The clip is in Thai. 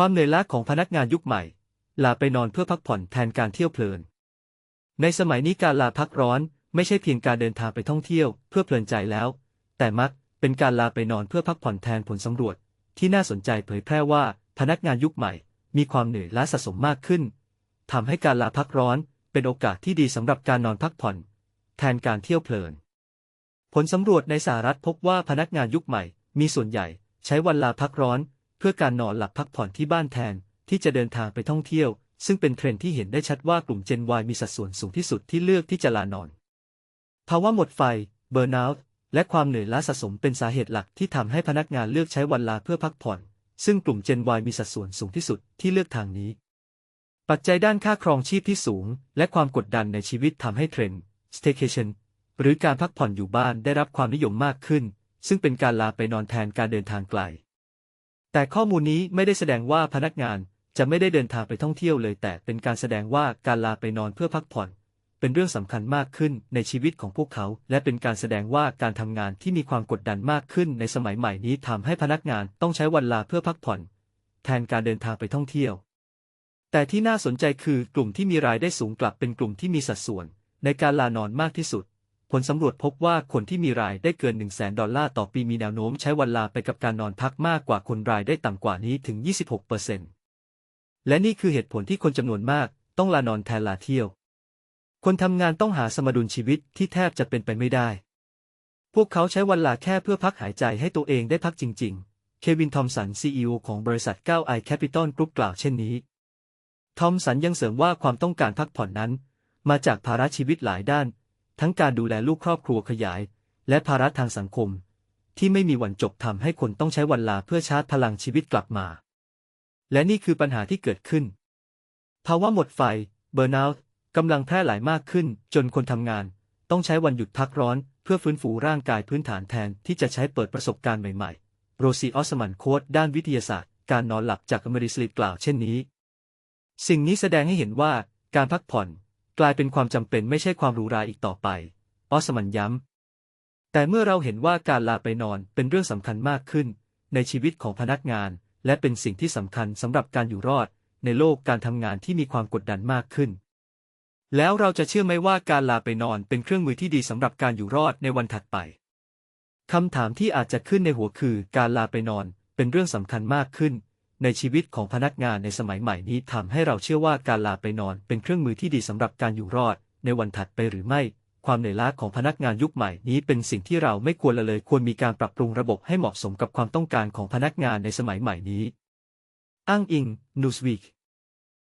ความเหนื่อยล้าของพนักงานยุคใหม่ลาไปนอนเพื่อพักผ่อนแทนการเที่ยวเพลิน ในสมัยนี้การลาพักร้อนไม่ใช่เพียงการเดินทางไปท่องเที่ยวเพื่อเพลินใจแล้ว แต่มักเป็นการลาไปนอนเพื่อพักผ่อนแทนผลสำรวจ ที่น่าสนใจเผยแพร่ว่าพนักงานยุคใหม่ มีความเหนื่อยล้าสะสมมากขึ้นทำให้การลาพักร้อนเป็นโอกาสที่ดีสำหรับการนอนพักผ่อน แทนการเที่ยวเพลิน ผลสำรวจในสหรัฐพบว่าพนักงานยุคใหม่ มีส่วนใหญ่ใช้วันลาพักร้อน เพื่อการนอนหลับพักผ่อนที่บ้านแทนที่จะเดินทางไปท่องเที่ยว ซึ่งเป็นเทรนด์ที่เห็นได้ชัดว่ากลุ่ม Gen Y มีสัดส่วนสูงที่สุดที่เลือกที่จะลานอน ภาวะหมดไฟ เบอร์นเอาท์และความเหนื่อยล้าสะสมเป็นสาเหตุหลักที่ทำให้พนักงานเลือกใช้วันลาเพื่อพักผ่อน ซึ่งกลุ่ม Gen Y มีสัดส่วนสูงที่สุดที่เลือกทางนี้ ปัจจัยด้านค่าครองชีพที่สูง และความกดดันในชีวิตทำให้เทรนด์ staycation หรือการพักผ่อนอยู่บ้านได้รับความนิยมมากขึ้น ซึ่งเป็นการลาไปนอนแทนการเดินทางไกล แต่ข้อมูลนี้ไม่ได้แสดงว่าพนักงานจะไม่ได้เดินทางไปท่องเที่ยวเลย แต่เป็นการแสดงว่าการลาไปนอนเพื่อพักผ่อน เป็นเรื่องสำคัญมากขึ้นในชีวิตของพวกเขา และเป็นการแสดงว่าการทำงานที่มีความกดดันมากขึ้นในสมัยใหม่นี้ทำให้พนักงานต้องใช้วันลาเพื่อพักผ่อน แทนการเดินทางไปท่องเที่ยว แต่ที่น่าสนใจคือกลุ่มที่มีรายได้สูงกลับเป็นกลุ่มที่มีสัดส่วน ในการลานอนมากที่สุด ผลสำรวจพบว่าคนที่มีรายได้เกิน 1 0 0 0 0แสนดอลลาร์ต่อปีมีแนวโน้มใช้วันลาไปกับการนอนพักมากกว่าคนรายได้ต่ำกว่านี้ถึง 26%และนี่คือเหตุผลที่คนจำนวนมากต้องลานอนแทนลาเที่ยว คนทำงานต้องหาสมดุลชีวิตที่แทบจะเป็นไปไม่ได้ พวกเขาใช้วันลาแค่เพื่อพักหายใจให้ตัวเองได้พักจริง ๆ เควินทอมสัน CEO ของบริษัท 9i Capital Group กล่าวเช่นนี้ ทอมสันยังเสริมว่าความต้องการพักผ่อนนั้น มาจากภาระชีวิตหลายด้าน ทั้งการดูแลลูกครอบครัวขยาย และภาระทางสังคม ที่ไม่มีวันจบทำให้คนต้องใช้วันลาเพื่อชาร์จพลังชีวิตกลับมา และนี่คือปัญหาที่เกิดขึ้น ภาวะหมดไฟ เบอร์นเอาท์กำลังแพร่หลายมากขึ้น จนคนทำงาน ต้องใช้วันหยุดพักร้อน เพื่อฟื้นฟูร่างกายพื้นฐานแทนที่จะใช้เปิดประสบการณ์ใหม่ๆ โรซีออสมันโค้ดด้านวิทยาศาสตร์ การนอนหลับจากอเมริสลิดกล่าวเช่นนี้ สิ่งนี้แสดงให้เห็นว่าการพักผ่อน กลายเป็นความจำเป็นไม่ใช่ความหรูหราอีกต่อไปออสมันย้ำ แต่เมื่อเราเห็นว่าการลาไปนอนเป็นเรื่องสำคัญมากขึ้น ในชีวิตของพนักงาน และเป็นสิ่งที่สำคัญสำหรับการอยู่รอด ในโลกการทำงานที่มีความกดดันมากขึ้น แล้วเราจะเชื่อไหมว่าการลาไปนอนเป็นเครื่องมือที่ดีสำหรับการอยู่รอดในวันถัดไปคำถามที่อาจจะขึ้นในหัวคือ การลาไปนอนเป็นเรื่องสำคัญมากขึ้น ในชีวิตของพนักงานในสมัยใหม่นี้ทำให้เราเชื่อว่าการลาไปนอนเป็นเครื่องมือที่ดีสำหรับการอยู่รอด ในวันถัดไปหรือไม่ ความเหนื่อยล้าของพนักงานยุคใหม่นี้เป็นสิ่งที่เราไม่ควรละเลยควรมีการปรับปรุงระบบให้เหมาะสมกับความต้องการของพนักงานในสมัยใหม่นี้ อ้างอิง Newsweek